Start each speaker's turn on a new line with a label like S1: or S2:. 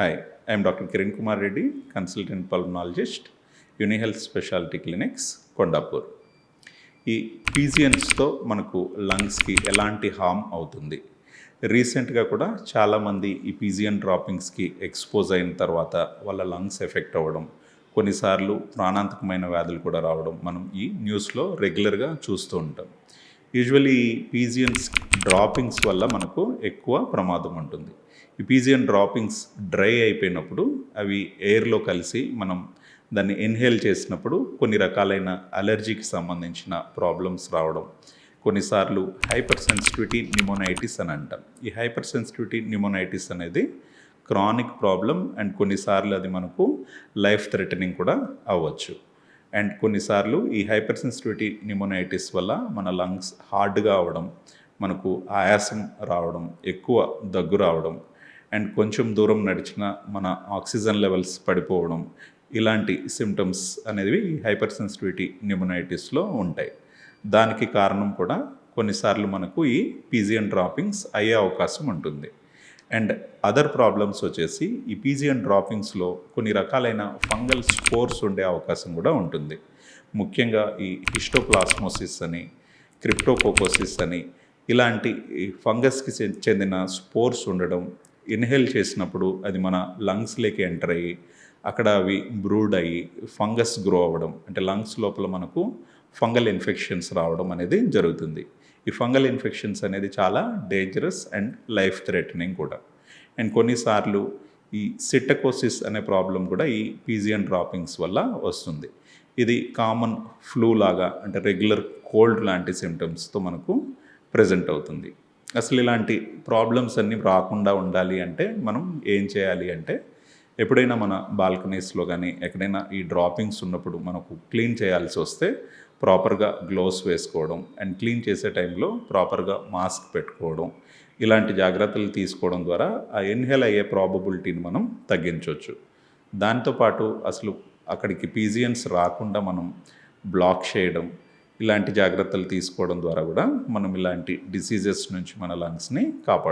S1: Hi I'm doctor Kiran Kumar Reddy consultant pulmonologist Unihealth speciality clinics Kondapur ఈ పీజియన్స్తో మనకు లంగ్స్కి ఎలాంటి హామ్ అవుతుంది? రీసెంట్గా కూడా చాలామంది ఈ పీజియన్ డ్రాపింగ్స్కి ఎక్స్పోజ్ అయిన తర్వాత వాళ్ళ లంగ్స్ ఎఫెక్ట్ అవ్వడం కొన్నిసార్లు ప్రాణాంతకమైన వ్యాధులు కూడా రావడం మనం ఈ న్యూస్లో రెగ్యులర్గా చూస్తూ ఉంటాం. యూజువల్లీ పీజియన్స్ డ్రాపింగ్స్ వల్ల మనకు ఎక్కువ ప్రమాదం ఉంటుంది. ఈ పీజియన్ డ్రాపింగ్స్ డ్రై అయిపోయినప్పుడు అవి ఎయిర్లో కలిసి మనం దాన్ని ఇన్హేల్ చేసినప్పుడు కొన్ని రకాలైన అలర్జీకి సంబంధించిన ప్రాబ్లమ్స్ రావడం. కొన్నిసార్లు హైపర్ సెన్సిటివిటీ నిమోనైటిస్ అని అంటాం. ఈ హైపర్ సెన్సిటివిటీ నిమోనైటిస్ అనేది క్రానిక్ ప్రాబ్లం అండ్ కొన్నిసార్లు అది మనకు లైఫ్ థ్రెటనింగ్ కూడా అవ్వచ్చు. అండ్ కొన్నిసార్లు ఈ హైపర్ సెన్సిటివిటీ నిమోనైటిస్ వల్ల మన లంగ్స్ హార్డ్గా అవడం మనకు ఆయాసం రావడం ఎక్కువ దగ్గు రావడం అండ్ కొంచెం దూరం నడిచిన మన ఆక్సిజన్ లెవెల్స్ పడిపోవడం ఇలాంటి సిమ్టమ్స్ అనేవి హైపర్ సెన్సిటివిటీ న్యూమనైటిస్లో ఉంటాయి. దానికి కారణం కూడా కొన్నిసార్లు మనకు ఈ పీజియన్ డ్రాపింగ్స్ అయ్యే అవకాశం ఉంటుంది. అండ్ అదర్ ప్రాబ్లమ్స్ వచ్చేసి ఈ పీజియన్ డ్రాపింగ్స్లో కొన్ని రకాలైన ఫంగల్ స్పోర్స్ ఉండే అవకాశం కూడా ఉంటుంది. ముఖ్యంగా ఈ హిస్టోప్లాస్మోసిస్ అని క్రిప్టోకోకోసిస్ అని ఇలాంటి ఫంగస్కి చెందిన స్పోర్స్ ఉండడం ఇన్హేల్ చేసినప్పుడు అది మన లంగ్స్లోకి ఎంటర్ అయ్యి అక్కడ అవి బ్రూడ్ అయ్యి ఫంగస్ గ్రో అవ్వడం అంటే లంగ్స్ లోపల మనకు ఫంగల్ ఇన్ఫెక్షన్స్ రావడం అనేది జరుగుతుంది. ఈ ఫంగల్ ఇన్ఫెక్షన్స్ అనేది చాలా డేంజరస్ అండ్ లైఫ్ థ్రెటనింగ్ కూడా. అండ్ కొన్నిసార్లు ఈ సిట్టకోసిస్ అనే ప్రాబ్లం కూడా ఈ పీజియన్ డ్రాపింగ్స్ వల్ల వస్తుంది. ఇది కామన్ ఫ్లూ లాగా అంటే రెగ్యులర్ కోల్డ్ లాంటి సిమ్టమ్స్తో మనకు ప్రజెంట్ అవుతుంది. అసలు ఇలాంటి ప్రాబ్లమ్స్ అన్నీ రాకుండా ఉండాలి అంటే మనం ఏం చేయాలి అంటే ఎప్పుడైనా మన బాల్కనీస్లో కానీ ఎక్కడైనా ఈ డ్రాపింగ్స్ ఉన్నప్పుడు మనకు క్లీన్ చేయాల్సి వస్తే ప్రాపర్గా గ్లోవ్స్ వేసుకోవడం అండ్ క్లీన్ చేసే టైంలో ప్రాపర్గా మాస్క్ పెట్టుకోవడం. ఇలాంటి జాగ్రత్తలు తీసుకోవడం ద్వారా ఆ ఇన్హేల్ అయ్యే ప్రాబబిలిటీని మనం తగ్గించవచ్చు దాంతోపాటు అసలు అక్కడికి పీజియన్స్ రాకుండా మనం బ్లాక్ చేయడం ఇలాంటి జాగ్రత్తలు తీసుకోవడం ద్వారా కూడా మనం ఇలాంటి డిసీజెస్ నుంచి మన లంగ్స్ని కాపాడు